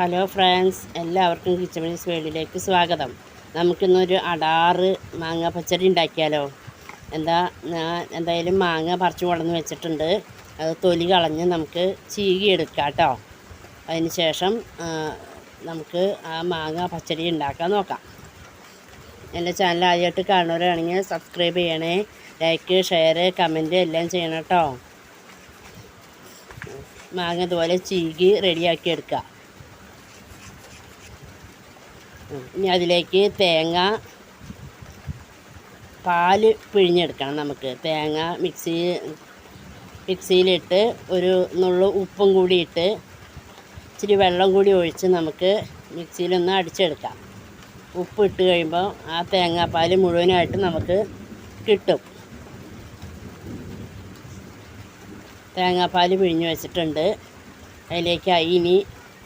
Hello friends എല്ലാവർക്കും kitchen means വേൾഡിലേക്ക് സ്വാഗതം. നമുക്കിന്നൊരു അടാറ് മാങ്ങ പച്ചടി ഉണ്ടാക്കിയാലോ? എന്താ ഞാൻ എന്തായാലും മാങ്ങ പറിച്ചു കൊണ്ടുവന്ന് വെച്ചിട്ടുണ്ട്. അത് തൊലി കളഞ്ഞ് നമുക്ക് ചീകി എടുക്കാം കേട്ടോ. അതിന് ശേഷം നമുക്ക് ആ മാങ്ങ പച്ചടി ഉണ്ടാക്കാൻ നോക്കാം. എന്റെ ചാനൽ ആദ്യമായിട്ട് കാണുന്നവരാണെങ്കിൽ സബ്സ്ക്രൈബ് ചെയ്യണേ ലൈക്ക് ഷെയർ കമന്റ് എല്ലാം ചെയ്യണം കേട്ടോ. മാങ്ങ ഇതുപോലെ ചീകി റെഡിയാക്കി എടുക്കുക ഇനി അതിലേക്ക് തേങ്ങ പാൽ പിഴിഞ്ഞെടുക്കണം നമുക്ക്. തേങ്ങ മിക്സി മിക്സിയിലിട്ട് ഒരു നുള്ളു ഉപ്പും കൂടി ഇട്ട് ഇച്ചിരി വെള്ളം കൂടി ഒഴിച്ച് നമുക്ക് മിക്സിയിലൊന്ന് അടിച്ചെടുക്കാം. ഉപ്പ് ഇട്ട് കഴിയുമ്പോൾ ആ തേങ്ങാപ്പാൽ മുഴുവനായിട്ട് നമുക്ക് കിട്ടും. തേങ്ങാപ്പാൽ പിഴിഞ്ഞ് വെച്ചിട്ടുണ്ട്. അതിലേക്ക് ഇനി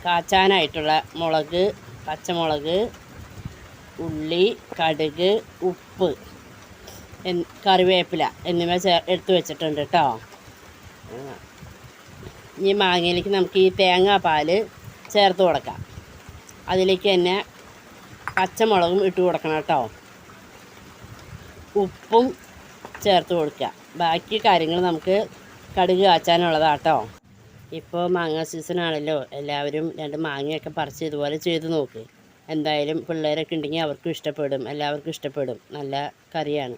കാച്ചാനായിട്ടുള്ള മുളക് പച്ചമുളക് ഉള്ളി കടുക് ഉപ്പ് കറിവേപ്പില എന്നിവ ചേർ എടുത്ത് വെച്ചിട്ടുണ്ട് കേട്ടോ ഇനി മാങ്ങയിലേക്ക് നമുക്ക് ഈ തേങ്ങാ തേങ്ങാപ്പാൽ ചേർത്ത് കൊടുക്കാം. അതിലേക്ക് തന്നെ പച്ചമുളകും ഇട്ട് കൊടുക്കണം കേട്ടോ ഉപ്പും ചേർത്ത് കൊടുക്കുക ബാക്കി കാര്യങ്ങൾ നമുക്ക് കടുക് കാച്ചാനുള്ളതാണ് കേട്ടോ ഇപ്പോൾ മാങ്ങ സീസൺ ആണല്ലോ. എല്ലാവരും രണ്ട് മാങ്ങയൊക്കെ പറിച്ച് ഇതുപോലെ ചെയ്ത് നോക്ക്. എന്തായാലും പിള്ളേരൊക്കെ ഉണ്ടെങ്കിൽ അവർക്കും ഇഷ്ടപ്പെടും. എല്ലാവർക്കും ഇഷ്ടപ്പെടും. നല്ല കറിയാണ്.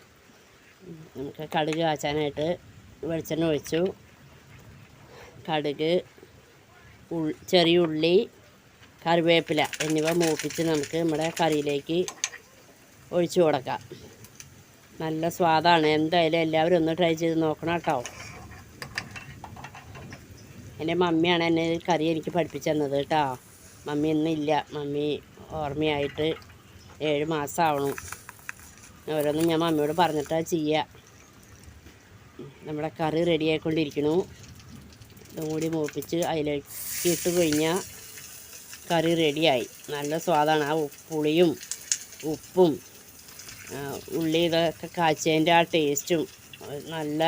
നമുക്ക് കടുക് കാച്ചാനായിട്ട് വെളിച്ചെണ്ണ ഒഴിച്ചു. കടുക് ചെറിയ ഉള്ളി കറിവേപ്പില എന്നിവ മൂപ്പിച്ച് നമുക്ക് നമ്മുടെ കറിയിലേക്ക് ഒഴിച്ചു കൊടുക്കാം. നല്ല സ്വാദാണ്. എന്തായാലും എല്ലാവരും ഒന്ന് ട്രൈ ചെയ്ത് നോക്കണം കേട്ടോ. എന്റെ മമ്മിയാണ് എന്നെ കറി എനിക്ക് പഠിപ്പിച്ചു തന്നത് കേട്ടോ. മമ്മി ഇന്നില്ല മമ്മി ഓർമ്മയായിട്ട് ഏഴ് മാസം ആവണം ഓരോന്നും ഞാൻ മമ്മിയോട് പറഞ്ഞിട്ടാണ് ചെയ്യുക നമ്മുടെ കറി റെഡി ആയിക്കൊണ്ടിരിക്കണു. ഇതും കൂടി മൂപ്പിച്ച് അതിലേക്ക് ഇട്ട് കഴിഞ്ഞാൽ കറി റെഡിയായി നല്ല സ്വാദാണ്. ആ പുളിയും ഉപ്പും ഉള്ളി ഇതൊക്കെ കാച്ചതിന്റെ ആ ടേസ്റ്റും നല്ല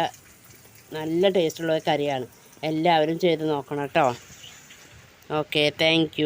നല്ല ടേസ്റ്റുള്ള കറിയാണ്. എല്ലാവരും ചെയ്ത് നോക്കണം കേട്ടോ. Okay thank